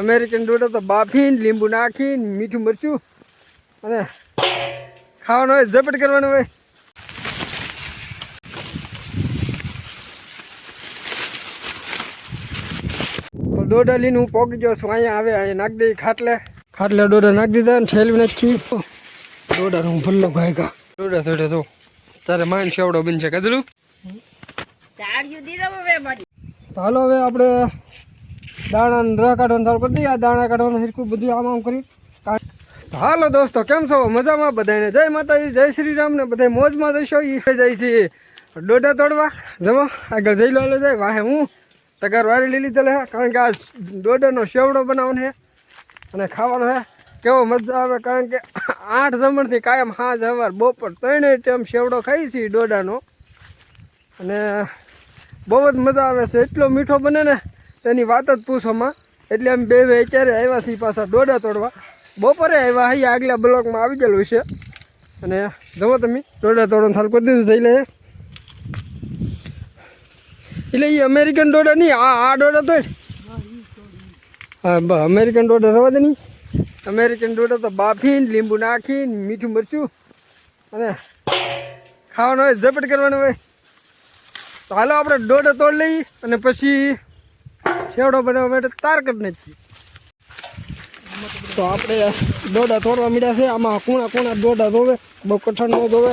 American ડોડો તો બાફીને લીંબુ નાખીને મીઠું મરચું અને ખાવાનું હોય ઝપટ કરવાનું હોય. તો ડોડા લઈને હું પોકી ગયો છું અહીંયા આવે અહીંયા નાખી દઈ ખાટલે. ખાટલે ડોડા નાખી દીધા ને ઠેલવી નાખી. ડોડાનો હું ભલ્લો ગાયકા ડોડા થોડે તો તારે માન શેવડો બનશે દીધો તો હાલો હવે આપણે દાણા રહ કાઢવાનું ચાલુ કરી દઈએ. આ દાણા કાઢવાનું સરખું બધું આમ આમ કરી. હાલો દોસ્તો, કેમ છો? મજામાં બધાને જય માતાજી, જય શ્રી રામ ને બધા મોજમાં જશો. એ જાય છે ડોડા તોડવા. જમો, આગળ જઈ લો જાય. વાહે હું તગાર વારી લીલી તલે કારણ કે આ ડોડાનો શેવડો બનાવવાનો છે અને ખાવાનો છે કેવો મજા આવે, કારણ કે આઠ જમણથી કાયમ હાજ હવાર બપોર ત્રણેય ટાઈમ શેવડો ખાઈ છીએ ડોડાનો. અને બહુ જ મજા આવે છે. એટલો મીઠો બને ને તેની વાત જ પૂછવામાં એટલે અમે બે બે અત્યારે આવ્યા છીએ પાછા ડોડા તોડવા. બપોરે આવ્યા હૈયા આગલા બ્લોકમાં આવી ગયેલું છે. અને જવો તમે ડોડા તોડવાનું સારું કરી દીધું જઈ લે. એટલે એ અમેરિકન ડોડા નહીં, આ આ ડોડા તોડ. હા, બ અમેરિકન ડોડા રવા દે નહીં. અમેરિકન ડોડા તો બાફીને, લીંબુ નાખીને, મીઠું મરચું. અને ખાવાનું હોય, ઝપટ કરવાનું હોય. તો હાલો, આપણે ડોડા તોડ લઈએ અને પછી છેવડો બનાવવા માટે તાર કરી નથી તો આપણે દોડા તોડવા મળ્યા છે. આમાં કુણા કુણા દોડા ધોવે બહુ કઠણ ન ધોવે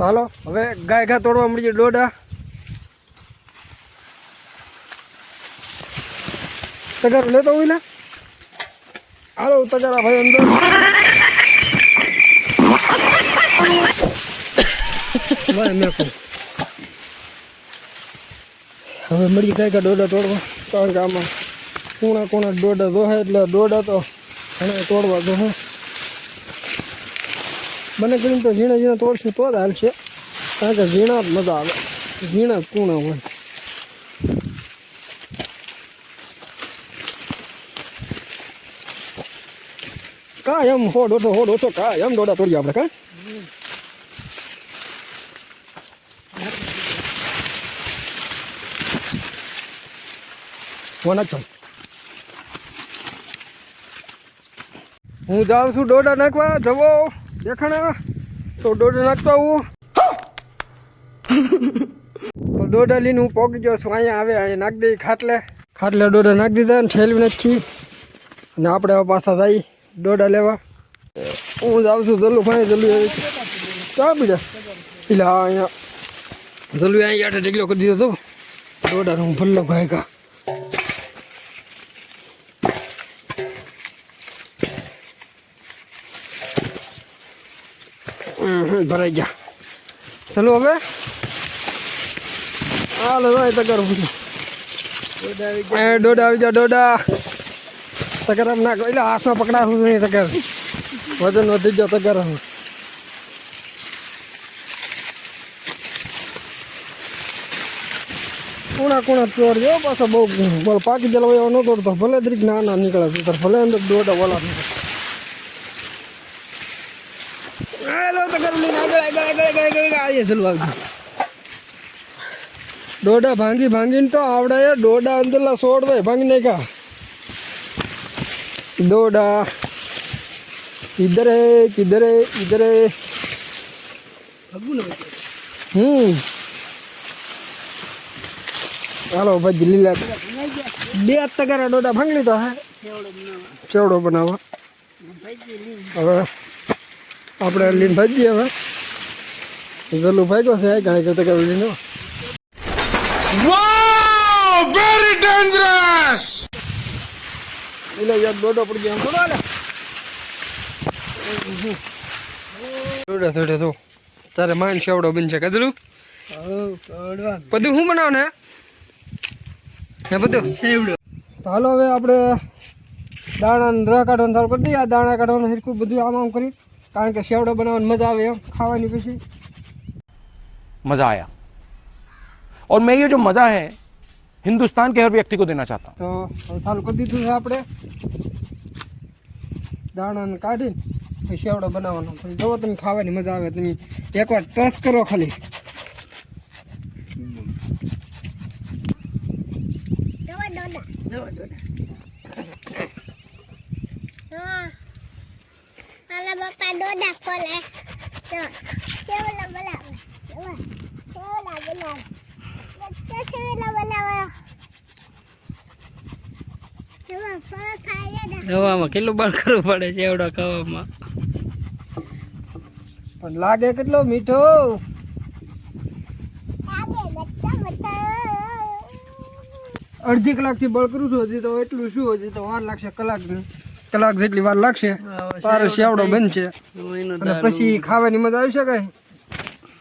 હાલો, હવે ગાય ઘા તોડવા મળીએ દોડા. તગાર લેતો હોય ને હાલો, તગારા ભાઈ અંદર. હવે મળી થાય કે દોડા તોડવા? કારણ કે આમાં કોણા કોણા દોડા દોહે એટલે દોડા તો ઘણા તોડવા દોહે. મને કરીને તો ઝીણા ઝીણા તોડશું તો જ હાલશે. કારણ કે ઝીણા જ મજા આવે. ઝીણા કૂણા હોય. કા એમ હો દોઢો હો દોઢો કા એમ દોડા તોડીએ આપણે કા વનચમ હું જાઉં છું દોડા નાખવા, જવો, દેખાણા. તો દોડા નાખતો આવું. તો દોડા લઈને હું પોકી ગયો છું, અહીંયા આવે, અહીંયા નાખી દઈ ખાટલે. ખાટલે દોડા નાખી દીધા ને ઠેલવી નાખી અને આપણે પાછા જઈ દોડા લેવા. હું જાઉં છું જલ્લુ, ભાઈ, જલ્લુ ચા બીજા એટલે હા અહીંયા જલ્લુ અહીંયા આઠે ઢીકલો કરી દીધો તો દોડાનો હું ભલ્લો ગાયકા. ભરાઈ ગયા. ચલો હવે. હાલો, ભાઈ, તગર બધું એ ડોડા આવી જા ડોડા તગર ના નાખો એટલે હાથમાં પકડાવું નહીં તગર. વજન વધી ગયો તગર કુણા કુણા ચોર જો પાછો બહુ બોલ પાકી જલો એવો ન તોડતો ભલે દરેક ના ના નીકળે છે ભલે અંદર દોડા આવજો ડોડા ભાંગી ભાંગીને તો આવડે. ડોડા અંદરલા સોડ ભાઈ ભાંગી નાખ્યા. ડોડા કિધર હે કિધર હે હમ હાલો ભાઈ લીલા બે તગારા ડોડા ભાંગી લીધો હે ચેવડો બનાવવા હવે આપણે લીન ભાજીએ હવે જલ્લુ ભાગ્યો છે ઘણા કરતા કે લીનો Wow! Very dangerous! એટલે યાર દોડો પડી ગયો થોડો હાલે દોડા થોડે તો તારે માન શેવડો બનશે કદલું બધું શું બનાવ ને હે બધું શેવડો તો હાલો હવે આપણે દાણા રહ કાઢવાનું ચાલુ કરી દઈએ આ દાણા કાઢવાનું સરખું બધું આમ આમ કરી કારણ કે શેવડો બનાવવાની મજા આવે એમ ખાવાની પછી मज़ा आया और मैं ये जो मज़ा है હિન્દુસ્તાન કે હર વ્યક્તિ કો દેના ચાહતા તો સારું કરી દીધું છે આપણે દાણાને કાઢીને શેવડો બનાવવાનો પણ જો તમે ખાવાની મજા આવે તમે એકવાર ટચ કરો ખાલી બાપા ડોડા ખોલે કેવલા બનાવે કેવલા બનાવે દવામાં કેટલું બળ કરવું પડે છે એવડો ખાવામાં? પણ લાગે કેટલો મીઠો? અડધી કલાકથી બળ કરું છું હજી તો એટલું શું હજી તો વાર લાગશે કલાક કલાક જેટલી વાર લાગશે. તારો શેવડો બનશે. અને પછી ખાવાની મજા આવી શકે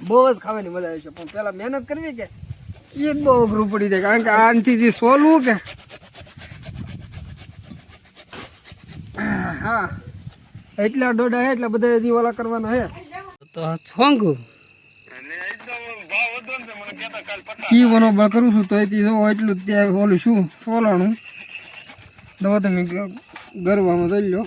બહુ જ ખાવાની મજા આવી છે. પણ પેલા મહેનત કરવી કે? એ જ બહુ અઘરું પડી જાય કારણ કે આનથી જે સોલવું કે હા. એટલા દોઢા હે એટલા બધા હજી ઓલા કરવાના હે. તો છોંગુ. વનો બળ કરું છું તો એથી જો એટલું જ ત્યાં ઓલું શું સોલાણું. દવા તમે ગરવામાં દઈ લો.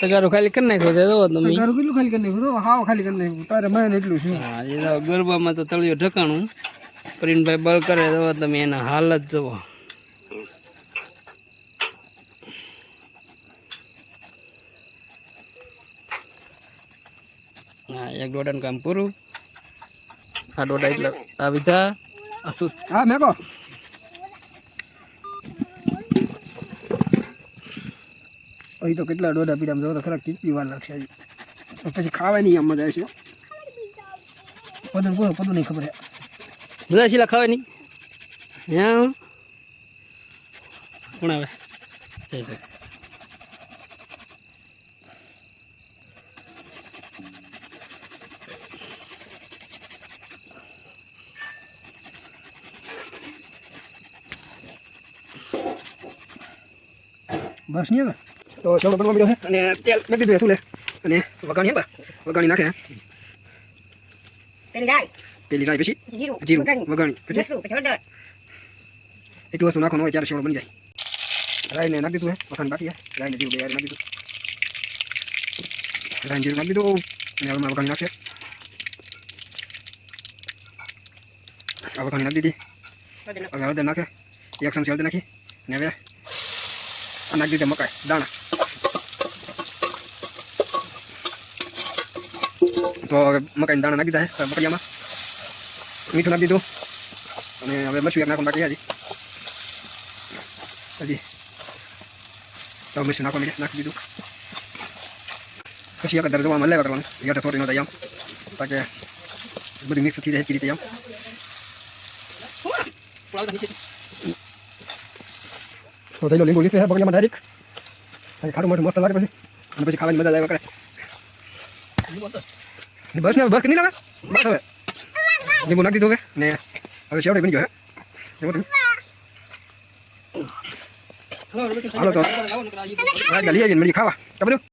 તગારું ખાલી કરી નાખ્યો છે જોવો તમે. તગારો કેટલું ખાલી કરી નાખ્યું? તો હાવ ખાલી કરી નાખ્યું. તારે મેન એટલું છે. હા એ તો ગરબામાં તો તળિયો ઢકાણું. પ્રિન્ટભાઈ બળ કરે જોવો તમે એના હાલત જોવો. હા એક દોડાનું કામ પૂરું. આ દોડા એટલે આ વિધા આ મેકો. અહીં તો કેટલા દોઢા પીડા જો તો ખરા કેટલી વાર લાગશે હજી. તો પછી ખાવાની આમ મજા આવશે પદું પૂરો પદું નહીં ખબર મજા બધા શીલા ખાવાની? હા? કોણ આવે? બસ નહીં હવે? તો શેવડો બનવા મળ્યો છે અને તેલ નાખી દીધું શું લે? અને વઘાણી બા? વઘાણી નાખે પેલી રાઈ. પેલી રાઈ પછી? જીરું વઘાણી. પછી? એટલું વસ્તુ નાખવાનું હોય ત્યારે શેવડો બની જાય. રાઈને નાખી દીધું હે. વઘાણી બાકી હે. રાઈને જીરું બે નાખી દીધું. રાઈને જીરું નાખી દીધું. અને હમણાં વઘાણી નાખશે આ વઘાણી નાખી દીધી. હવે હળદર નાખે. એક ચમચી હળદર નાખી. અને હવે નાખી દીધા મકાઈ દાણા. તો હવે મકાઈના દાણા નાખી દીધા મકડિયામાં મીઠું નાખી દીધું અને હવે મરચું એક નાખવાનું બાકી હજી હજી તો મરચું નાખવા મીઠું નાખી દીધું પછી એક દર જોવામાં લેવા કરવાનું યાર થોડી નતા આમ તાકે બધું મિક્સ થઈ જાય કે રીતે આમ તો થઈ લો લીંબુ લીસે બગડીમાં ડાયરેક્ટ ખાટું મોટું મસ્ત લાગે પછી અને પછી ખાવાની મજા આવ્યા કરે બસ ને બસ નહીં લાગે બસ હવે લીંબુ નાખી દીધું હવે ને હવે શેવડે બની ગયો હે હાલો તો લઈ આવીને મળી ખાવા તો બધું